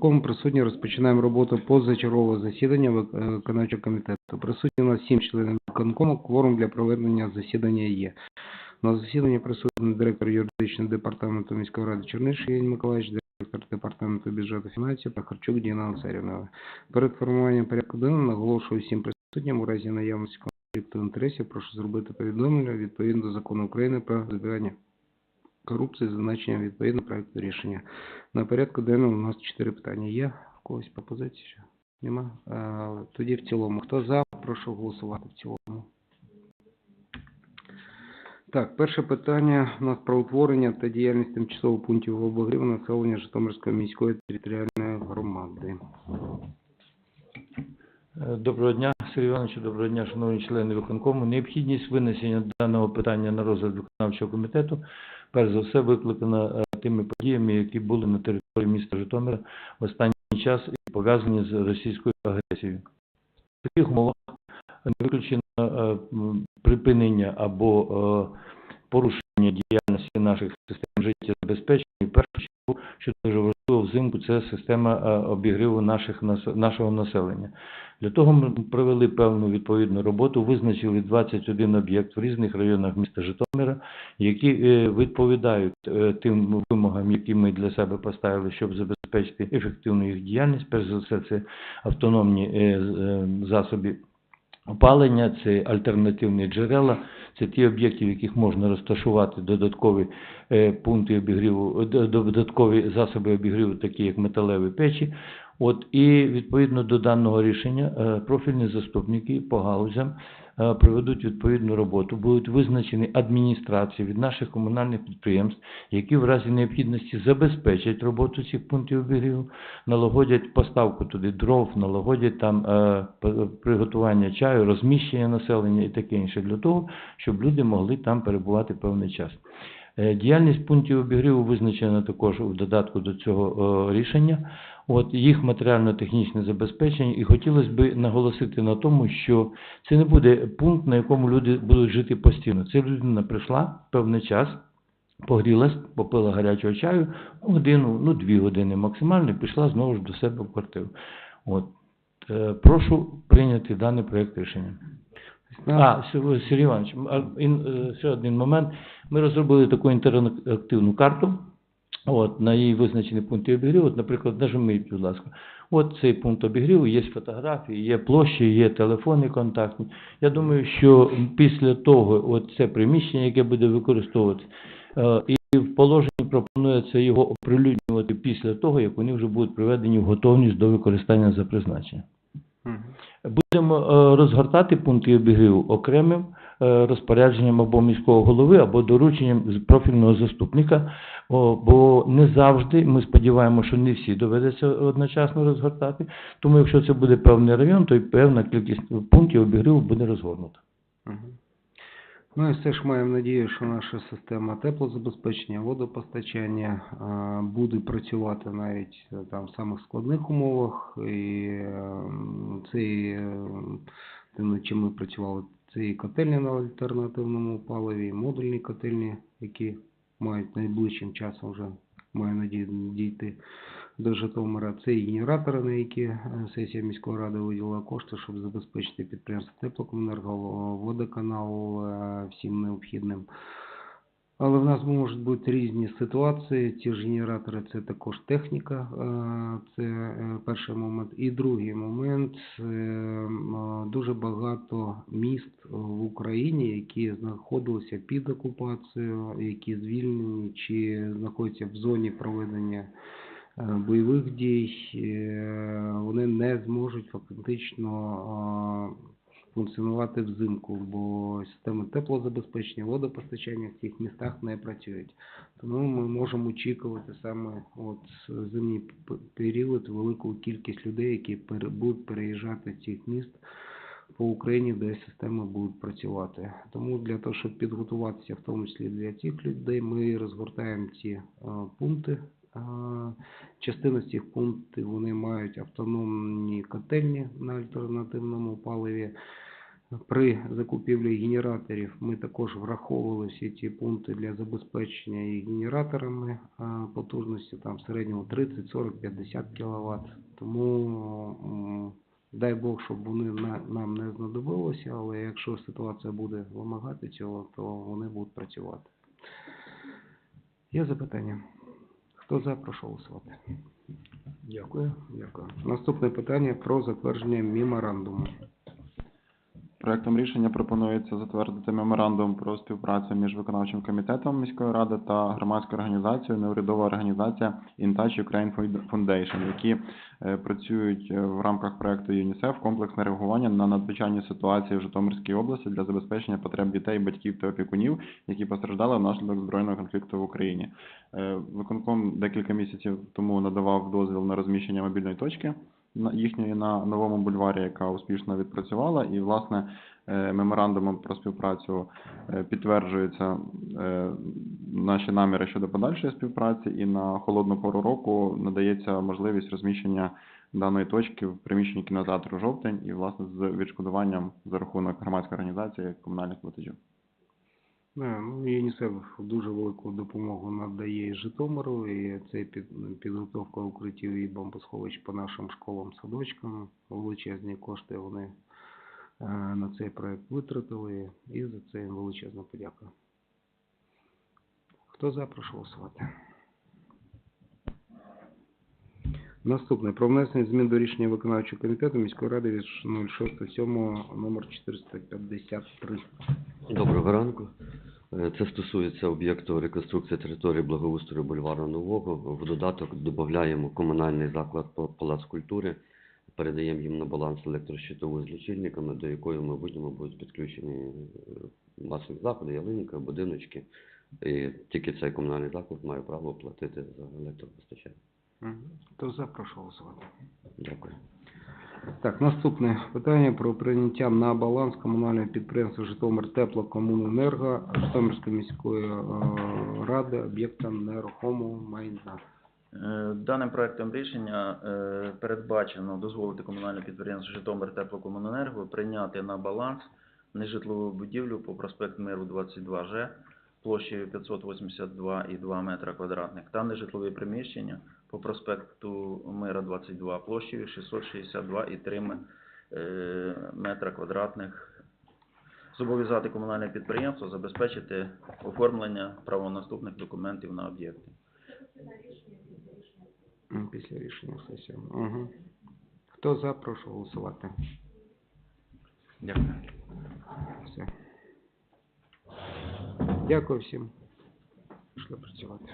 виконкому присутні розпочинаємо роботу позачергового засідання е, виконавчого комітету. Присутні у нас сім членів виконкому, кворум для проведення засідання є. На засіданні присутній директор юридичного департаменту міської ради Черниш Євгеній Миколаївич, директор департаменту бюджету фінансів та Харчук Діна Анцарівна. Перед формуванням порядку денного наголошую всім присутнім у разі наявності конфлікту інтересів прошу зробити повідомлення відповідно до закону України про запобігання корупції, зазначення відповідно проекту рішення. На порядку денному у нас чотири питання. Є в когось пропозиції? Нема? Е, Тоді в цілому. Хто за, прошу голосувати в цілому. Так, перше питання у нас про утворення та діяльність тимчасових пунктів обігріву населення Житомирської міської територіальної громади. Е, Доброго дня, Сергій Іванович, доброго дня, шановні члени виконкому. Необхідність винесення даного питання на розгляд виконавчого комітету, перш за все, викликана е, тими подіями, які були на території міста Житомира в останній час і пов'язані з російською агресією. В таких умовах не виключено е, припинення або е, порушення діяльності наших систем життєзабезпечення. І в першу чергу, що дуже важливо взимку, це система е, обігріву наших, нашого населення. Для того ми провели певну відповідну роботу, визначили 21 об'єкт в різних районах міста Житомира, які е, відповідають е, тим вимогам, які ми для себе поставили, щоб забезпечити ефективну їх діяльність. Перш за все, це автономні засоби опалення, це альтернативні джерела, це ті об'єкти, в яких можна розташувати додаткові е, пункти обігріву, додаткові засоби обігріву, такі як металеві печі. От і відповідно до даного рішення е, профільні заступники по галузям е, проведуть відповідну роботу, будуть визначені адміністрації від наших комунальних підприємств, які в разі необхідності забезпечать роботу цих пунктів обігріву, налагодять поставку туди дров, налагодять там е, приготування чаю, розміщення населення і таке інше для того, щоб люди могли там перебувати певний час. Е, Діяльність пунктів обігріву визначена також в додатку до цього е, рішення. От їх матеріально-технічне забезпечення, і хотілося б наголосити на тому, що це не буде пункт, на якому люди будуть жити постійно. Це людина прийшла певний час, погрілась, попила гарячого чаю, годину, ну дві години максимально, і пішла знову ж до себе в квартиру. От. Е, Прошу прийняти даний проєкт рішення. А, Сергій Іванович, е, ще один момент. Ми розробили таку інтерактивну карту. От, на її визначені пункти обігріву. От, наприклад, нажміть, будь ласка. От цей пункт обігріву, є фотографії, є площі, є телефони контактні. Я думаю, що після того, от це приміщення, яке буде використовуватися, е, і в положенні пропонується його оприлюднювати після того, як вони вже будуть приведені в готовність до використання за призначенням. Будемо е, розгортати пункти обігріву окремим розпорядженням або міського голови, або дорученням профільного заступника, бо не завжди, ми сподіваємося, що не всі доведеться одночасно розгортати. Тому якщо це буде певний район, то й певна кількість пунктів обігріву буде розгорнута. Ну і все ж маємо надію, що наша система теплозабезпечення, водопостачання буде працювати навіть е, там в самих складних умовах. І е, це е, чим ми працювали, це і котельні на альтернативному паливі, і модульні котельні, які мають найближчим часом вже маю надію дійти до Житомира. Це і генератори, на які е, сесія міської ради виділила кошти, щоб забезпечити підприємство теплокомунерго, водоканал е, всім необхідним. Але в нас можуть бути різні ситуації. Ті ж генератори це також техніка, е, це е, перший момент. І другий момент е, дуже багато міст в Україні, які знаходилися під окупацією, які звільнені чи знаходяться в зоні проведення бойових дій, вони не зможуть фактично функціонувати взимку, бо системи теплозабезпечення, водопостачання в цих містах не працюють. Тому ми можемо очікувати саме от зимній період велику кількість людей, які будуть переїжджати з цих міст по Україні, де системи будуть працювати. Тому для того, щоб підготуватися, в тому числі для цих людей, ми розгортаємо ці е, пункти. Частина з цих пунктів вони мають автономні котельні на альтернативному паливі. При закупівлі генераторів ми також враховували всі ті пункти для забезпечення їх генераторами потужності, там в середньому 30, 40, 50 кВт. Тому дай Бог, щоб вони нам не знадобилося, але якщо ситуація буде вимагати цього, то вони будуть працювати. Є запитання? Хто за, прошу голосувати. Дякую. Дякую. Наступне питання про затвердження меморандуму. Проектом рішення пропонується затвердити меморандум про співпрацю між виконавчим комітетом міської ради та громадською організацією неурядова організація InTouch Ukraine Foundation, які е, працюють е, в рамках проекту ЮНІСЕФ комплексне реагування на надзвичайні ситуації в Житомирській області для забезпечення потреб дітей, батьків та опікунів, які постраждали внаслідок збройного конфлікту в Україні. Е, Виконком декілька місяців тому надавав дозвіл на розміщення мобільної точки їхньої на новому бульварі, яка успішно відпрацювала, і власне е, меморандумом про співпрацю е, підтверджуються е, наші наміри щодо подальшої співпраці, і на холодну пору року надається можливість розміщення даної точки в приміщенні кінотеатру жовтень і власне з відшкодуванням за рахунок громадської організації комунальних платежів. Не, ну, ЮНІСЕФ дуже велику допомогу надає і Житомиру, і це під, підготовка укриттів і бомбосховищ по нашим школам, садочкам. Величезні кошти вони е, на цей проект витратили, і за це їм величезна подяка. Хто за, прошу голосувати. Наступне. Про внесення змін до рішення виконавчого комітету міської ради від 06.07 номер 453. Доброго ранку. Е, Це стосується об'єкту реконструкції території благоустрою бульвару Нового. В додаток додаємо комунальний заклад Палац культури, передаємо їм на баланс електрощитову з лічильниками, до якої в майбутньому будуть підключені е, масові заходи, ялинка, будиночки. І тільки цей комунальний заклад має право платити за електропостачання. Мгм. Хто за, прошу голосувати. Дякую. Так, наступне питання про прийняття на баланс комунального підприємства Житомир Теплокомуненерго Житомирської міської е, ради об'єкта нерухомого майна. Е, Даним проектом рішення е, передбачено дозволити комунальне підприємство Житомир Теплокомуненерго прийняти на баланс нежитлову будівлю по проспекту Миру 22Ж площею 582,2 метра квадратних та нежитлові приміщення по проспекту Мира 22 площею 662,3 е, метра квадратних. Зобов'язати комунальне підприємство забезпечити оформлення правонаступних документів на об'єкти. Після рішення сесії. Угу. Хто за, прошу голосувати. Дякую. Все. Дякую всім. Пішли працювати.